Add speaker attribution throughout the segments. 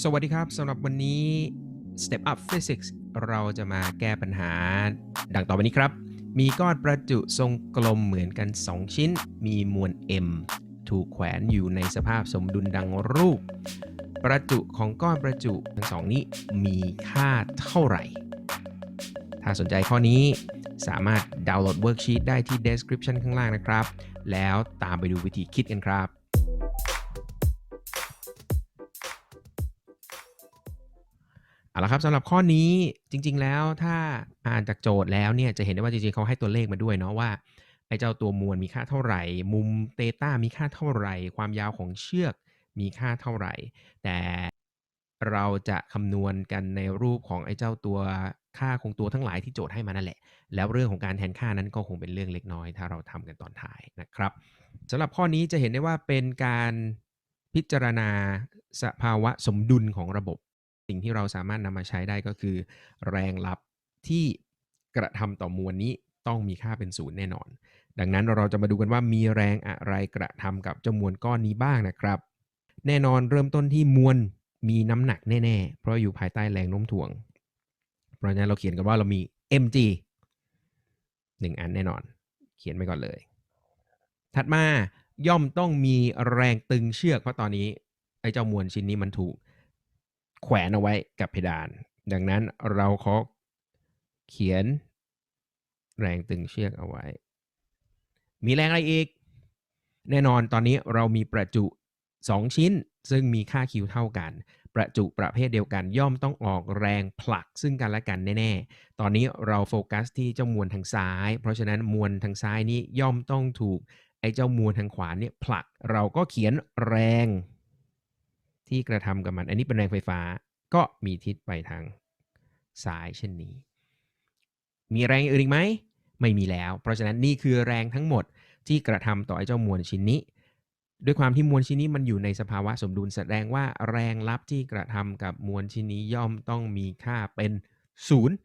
Speaker 1: สวัสดีครับสำหรับวันนี้ Step Up Physics เราจะมาแก้ปัญหา ดังต่อไปนี้ครับ มีก้อนประจุทรงกลมเหมือนกัน 2 ชิ้น มีมวล m ถูกแขวนอยู่ในสภาพสมดุลดังรูป ประจุของก้อนประจุทั้งสองนี้มีค่าเท่าไหร่ ถ้าสนใจข้อนี้สามารถดาวน์โหลดเวิร์กชีตได้ที่ description ข้างล่างนะครับ แล้วตามไปดูวิธีคิดกันครับ ละครับสำหรับข้อนี้จริง ๆ แล้วถ้าอ่านจากโจทย์แล้วเนี่ยจะเห็นได้ว่าจริงๆเขาให้ตัวเลขมาด้วยเนาะว่าไอ้เจ้าตัวมวลมีค่าเท่าไหร่ มุมเตต้ามีค่าเท่าไหร่ ความยาวของเชือกมีค่าเท่าไหร่ แต่เราจะคำนวณกันในรูปของไอ้เจ้าตัวค่าคงตัวทั้งหลายที่โจทย์ให้มานั่นแหละ แล้วเรื่องของการแทนค่านั้นก็คงเป็นเรื่องเล็กน้อย ถ้าเราทำกันตอนท้ายนะครับสำหรับข้อนี้จะเห็นได้ว่าเป็นการพิจารณาสภาวะสมดุลของระบบ สิ่งที่เราสามารถนำมาใช้ได้ก็คือ แรงลับที่กระทำต่อมวลนี้ต้องมีค่าเป็นศูนย์แน่นอน ดังนั้นเราจะมาดูกันว่ามีแรงอะไรกระทำกับจ้ามวลก้อนนี้บ้างนะครับ แน่นอนเริ่มต้นที่มวลมีน้ำหนักแน่ ๆ เพราะอยู่ภายใต้แรงโน้มถ่วง เพราะฉะนั้นเราเขียนกันว่าเรามี mg หนึ่งอันแน่นอน เขียนไปก่อนเลย ถัดมาย่อมต้องมีแรงตึงเชือกเพราะตอนนี้ไอ้เจ้ามวลชิ้นนี้มันถูก แขวนเอาไว้กับเพดาน ดังนั้นเราขอเขียนแรงตึงเชือกเอาไว้ มีแรงอะไรอีก แน่นอนตอนนี้เรามีประจุ 2 ชิ้น ซึ่งมีค่าคิวเท่ากัน ประจุประเภทเดียวกันย่อมต้องออกแรงผลักซึ่งกันและกันแน่ๆ ตอนนี้เราโฟกัสที่เจ้ามวลทางซ้าย เพราะฉะนั้นมวลทางซ้ายนี้ย่อมต้องถูกไอ้เจ้ามวลทางขวาเนี่ยผลัก เราก็เขียนแรง ที่กระทำกับมัน อันนี้เป็นแรงไฟฟ้าก็มีทิศไปทางซ้ายเช่นนี้ มีแรงอื่นอีกไหม ไม่มีแล้ว เพราะฉะนั้นนี่คือแรงทั้งหมดที่กระทำต่อไอ้เจ้ามวลชิ้นนี้ ด้วยความที่มวลชิ้นนี้มันอยู่ในสภาวะสมดุลแสดงว่าแรงลับที่กระทำกับมวลชิ้นนี้ย่อมต้องมีค่าเป็นศูนย์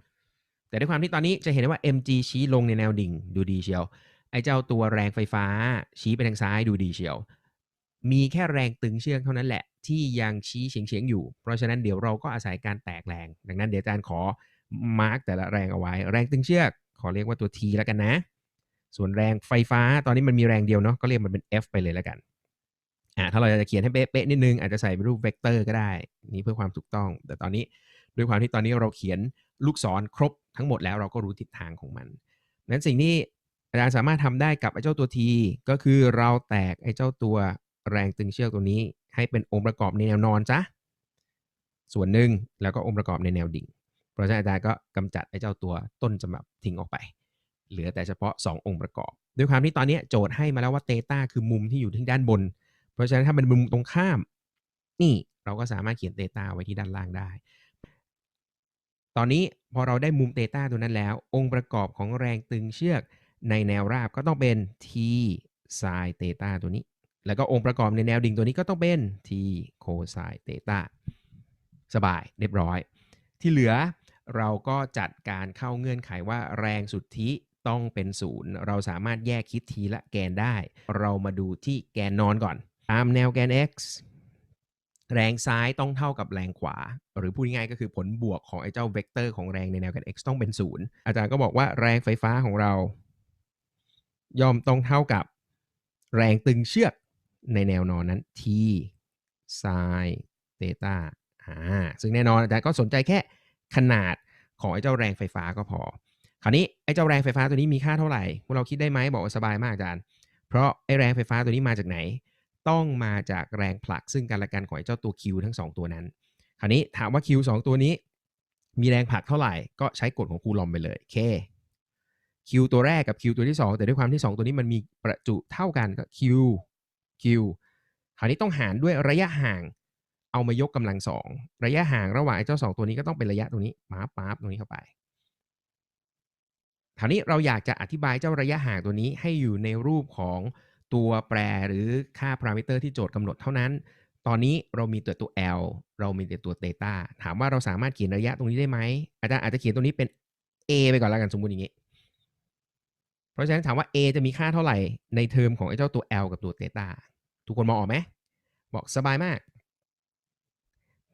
Speaker 1: แต่ด้วยความที่ตอนนี้จะเห็นได้ว่า mg ชี้ลงในแนวดิ่งดูดีเชียว ไอ้เจ้าตัวแรงไฟฟ้าชี้ไปทางซ้ายดูดีเชียว มีแค่แรงตึงเชือกเท่านั้นแหละ ที่ยังชี้เฉียงๆอยู่ เพราะฉะนั้นเดี๋ยวเราก็อาศัยการแตกแรง ดังนั้นเดี๋ยวอาจารย์ขอมาร์กแต่ละแรงเอาไว้ แรงตึงเชือก ขอเรียกว่าตัว T แล้วกันนะ ส่วนแรงไฟฟ้าตอนนี้มันมีแรงเดียวเนาะก็เรียกมันเป็น F ไปเลยแล้วกันอ่าถ้าเราจะเขียนให้เป๊ะๆนิดนึง อาจจะใส่เป็นรูปเวกเตอร์ก็ได้ นี่เพื่อความถูกต้อง แต่ตอนนี้ด้วยความที่ตอนนี้เราเขียนลูกศรครบทั้งหมดแล้วเราก็รู้ทิศทางของมันนั้นสิ่งที่อาจารย์สามารถทำได้กับไอ้เจ้าตัว T ก็คือเราแตกไอ้เจ้าตัว แรงตึงเชือกตัวนี้ ให้เป็นองค์ประกอบในแนวนอนจ้ะส่วนหนึ่งแล้วก็องค์ประกอบในแนวดิ่ง เพราะฉะนั้นอาจารย์ก็กำจัดไอ้เจ้าตัวต้นฉบับทิ้งออกไป เหลือแต่เฉพาะ 2 องค์ประกอบ ด้วยความที่ตอนนี้โจทย์ให้มาแล้วว่าเตต้าคือมุมที่อยู่ที่ด้านบน เพราะฉะนั้นถ้ามันเป็นมุมตรงข้าม นี่เราก็สามารถเขียนเตต้าไว้ที่ด้านล่างได้ ตอนนี้พอเราได้มุมเตต้าตัวนั้นแล้ว องค์ประกอบของแรงตึงเชือกในแนวราบก็ต้องเป็น t sin เตต้าตัวนี้ แล้วก็องค์ประกอบในแนวดิ่งตัวนี้ก็ต้องเป็น t cos เตต้าสบายเรียบร้อย ที่เหลือเราก็จัดการเข้าเงื่อนไขว่าแรงสุทธิต้องเป็นศูนย์เราสามารถแยกคิดทีละแกนได้ เรามาดูที่แกนนอนก่อน ตามแนวแกน x แรงซ้ายต้องเท่ากับแรงขวา หรือพูดง่ายๆก็คือผลบวกของไอ้เจ้าเวกเตอร์ของแรงในแนวแกน x ต้องเป็นศูนย์อาจารย์ก็บอกว่าแรงไฟฟ้าของเรา ย่อมต้องเท่ากับแรงตึงเชือก ในแนวนอนนั้น t sin เตต้าอ่าซึ่งแน่นอนอาจารย์ก็สนใจแค่ขนาดของไอ้เจ้าแรงไฟฟ้าก็พอ คราวนี้ไอ้เจ้าแรงไฟฟ้าตัวนี้มีค่าเท่าไหร่พวกเราคิดได้ไหมบอกว่าสบายมากอาจารย์ เพราะไอ้แรงไฟฟ้าตัวนี้มาจากไหน ต้องมาจากแรงผลักซึ่งกันและกันของไอ้เจ้าตัว Q ทั้ง 2 ตัวนั้น คราวนี้ถามว่า Q 2 ตัวนี้ มีแรงผลักเท่าไหร่ก็ใช้กฎของคูลอมไปเลย K Q ตัวแรกกับ Q ตัวที่ 2 แต่ด้วยความที่ 2 ตัวนี้มันมีประจุเท่ากันก็ Q Q คราวนี้ต้องหารด้วยระยะห่าง เอามายกกำลังสองระยะห่างระหว่างไอ้เจ้าสองตัวนี้ก็ต้องเป็นระยะตรงนี้ป๊าป๊าตรงนี้เข้าไปคราวนี้เราอยากจะอธิบายเจ้าระยะห่างตัวนี้ให้อยู่ในรูปของตัวแปรหรือค่าพารามิเตอร์ที่โจทย์กำหนดเท่านั้น ตอนนี้เรามีแต่ตัว L เรามีแต่ตัวเตตาถามว่าเราสามารถเขียนระยะตรงนี้ได้ไหมอาจารย์อาจจะเขียนตรงนี้เป็น A ไปก่อนแล้วกันสมมุติอย่างนี้ เพราะฉะนั้นถามว่า A จะมีค่าเท่าไหร่ในเทอมของไอ้เจ้าตัว L กับตัวเตต้าทุกคนมองออกไหมบอกสบายมาก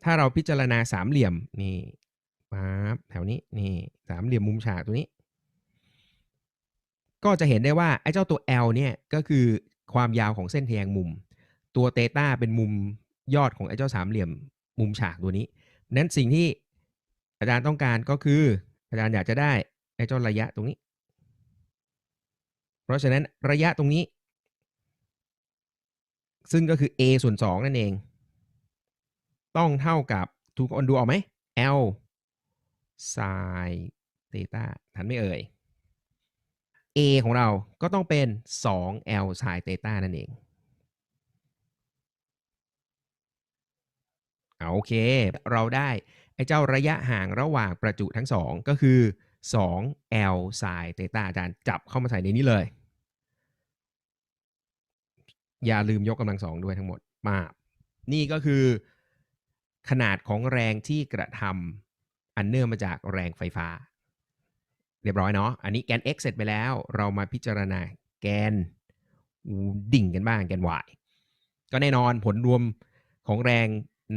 Speaker 1: ถ้าเราพิจารณาสามเหลี่ยมนี่ป๊บแถวนี้นี่สามเหลี่ยมมุมฉากตัวนี้ ก็จะเห็นได้ว่าไอ้เจ้าตัว L เนี่ยก็คือความยาวของเส้นทแยงมุม ตัวเตต้าเป็นมุมยอดของไอ้เจ้าสามเหลี่ยมมุมฉากตัวนี้นั้นสิ่งที่อาจารย์ต้องการก็คือ อาจารย์อยากจะได้ไอ้เจ้าระยะตรงนี้ เพราะฉะนั้นระยะตรงนี้ ซึ่งก็คือ a ส่วน 2 นั่นเอง ต้องเท่ากับทุกคนดูออกไหม l sin เตต้าทันไม่เอ่ย a ของเราก็ต้องเป็น 2l sin เตต้านั่นเอง โอเค เราได้ไอ้เจ้าระยะห่างระหว่างประจุทั้งสองก็คือ 2l sin เตต้าอาจารย์จับเข้ามาใส่ในนี้เลย อย่าลืมยกกำลังสองด้วยทั้งหมดมานี่ก็คือ ขนาดของแรงที่กระทำอันเนื่องมาจากแรงไฟฟ้า เรียบร้อยเนาะอันนี้แกน x เสร็จไปแล้ว เรามาพิจารณาแกนดิ่งกันบ้างแกน y ก็แน่นอนผลรวมของแรง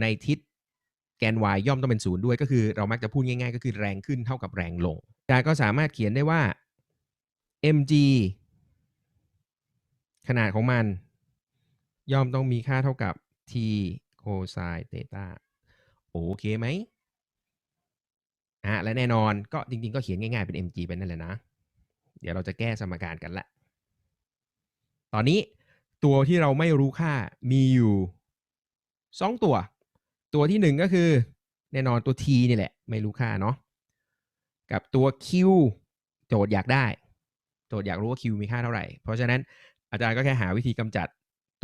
Speaker 1: ในทิศแกน y ย่อมต้องเป็นศูนย์ด้วยก็คือเรามักจะพูดง่ายๆ ก็คือแรงขึ้นเท่ากับแรงลง จารย์ก็สามารถเขียนได้ว่า mg ขนาดของมัน ย่อมต้องมีค่าเท่ากับ t cosine theta โอเคไหมอะและแน่นอนก็จริงๆ ก็เขียนง่ายๆ เป็น mg ไปนั่นแหละนะ เดี๋ยวเราจะแก้สมการกันละ ตอนนี้ตัวที่เราไม่รู้ค่ามีอยู่ 2 ตัว ตัวที่ 1 ก็คือ แน่นอนตัว t นี่แหละ ไม่รู้ค่าเนาะ กับตัว q โจทย์อยากได้ โจทย์อยากรู้ว่า q มีค่าเท่าไหร่ เพราะฉะนั้นอาจารย์ก็แค่หาวิธีกำจัด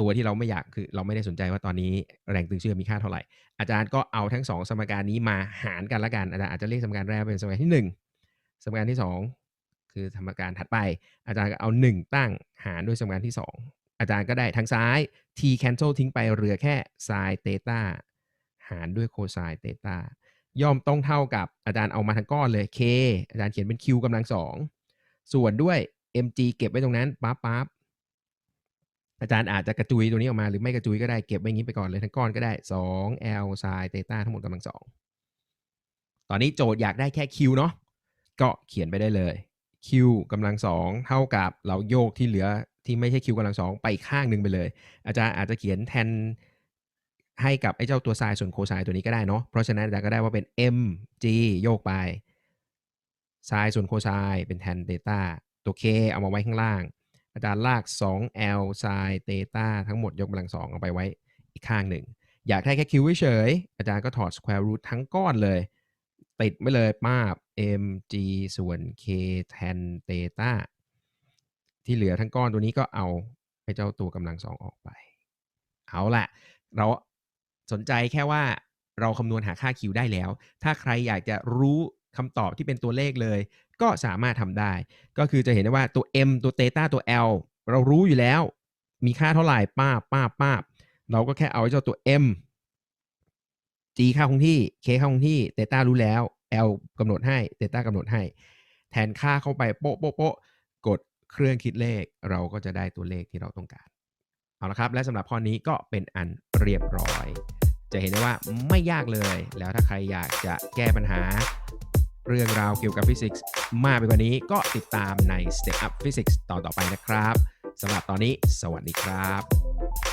Speaker 1: ตัวที่เราไม่อยากคือ เราไม่ได้สนใจว่าตอนนี้แรงตึงเชื่อมมีค่าเท่าไหร่ อาจารย์ก็เอาทั้ง 2 สมการนี้มาหารกันละกัน อาจารย์อาจจะเรียกสมการแรกเป็นสมการที่ 1 สมการที่ 2 คือสมการถัดไป อาจารย์ก็เอา 1 ตั้งหารด้วยสมการที่ 2 อาจารย์ก็ได้ทางซ้าย t cancel ทิ้งไปเหลือแค่ sin theta หารด้วย cosine theta ย่อมต้องเท่ากับอาจารย์เอามาทั้งก้อนเลย k อาจารย์เขียนเป็น q กำลังสองส่วนด้วย mg เก็บไว้ตรงนั้นปั๊บปั๊บอาจารย์อาจจะกระจุยตัวนี้ออกมาหรือไม่กระจุยก็ได้เก็บไว้อย่างนี้ไปก่อนเลยทั้งก้อนก็ได้2 l sin theta ทั้งหมดกำลังสองตอนนี้โจทย์อยากได้แค่ q เนาะก็เขียนไปได้เลย q กำลังสองเท่ากับเราโยกที่เหลือที่ไม่ใช่ q กำลังสองไปข้างหนึ่งไปเลย อาจารย์อาจจะเขียนแทน ให้กับไอ้เจ้าตัวไซน์ส่วนโคไซน์ตัวนี้ก็ได้เนาะเพราะฉะนั้นอาจารย์ก็ได้ว่าเป็น mg โยกไปไซน์ส่วนโคไซน์เป็นแทนเตต้าตัว k เอามาไว้ข้างล่าง อาจารย์ลาก 2l sin เตต้าทั้งหมดยกกำลังสองเอาไปไว้อีกข้างหนึ่ง อยากได้แค่ q เฉย อาจารย์ก็ถอด square root ทั้งก้อนเลย ติดไว้เลยป้าบ mg ส่วน k tan เตต้าที่เหลือทั้งก้อนตัวนี้ก็เอาไอ้เจ้าตัวกำลังสองออกไป เอาละเรา สนใจแค่ว่าเราคำนวณหาค่า q ได้แล้ว ถ้าใครอยากจะรู้คำตอบที่เป็นตัวเลขเลย ก็สามารถทำได้ ก็คือจะเห็นได้ว่าตัว m ตัวเตต้าตัว l เรารู้อยู่แล้ว มีค่าเท่าไหร่ป้าป้าป้าเราก็แค่เอาไอ้เจ้าตัว m g ค่าคงที่ k ค่าคงที่เตต้ารู้แล้ว l กำหนดให้เตต้ากำหนดให้ แทนค่าเข้าไปโป๊ะโป๊ะโป๊ะกดเครื่องคิดเลข เราก็จะได้ตัวเลขที่เราต้องการ เอาละครับ และสำหรับข้อนี้ก็เป็นอันเรียบร้อย จะเห็นได้ว่าไม่ยากเลย แล้วถ้าใครอยากจะแก้ปัญหาเรื่องราวเกี่ยวกับฟิสิกส์มากไปกว่านี้ก็ติดตามใน Step Up Physics ตอนต่อไปนะครับสำหรับตอนนี้ สวัสดีครับ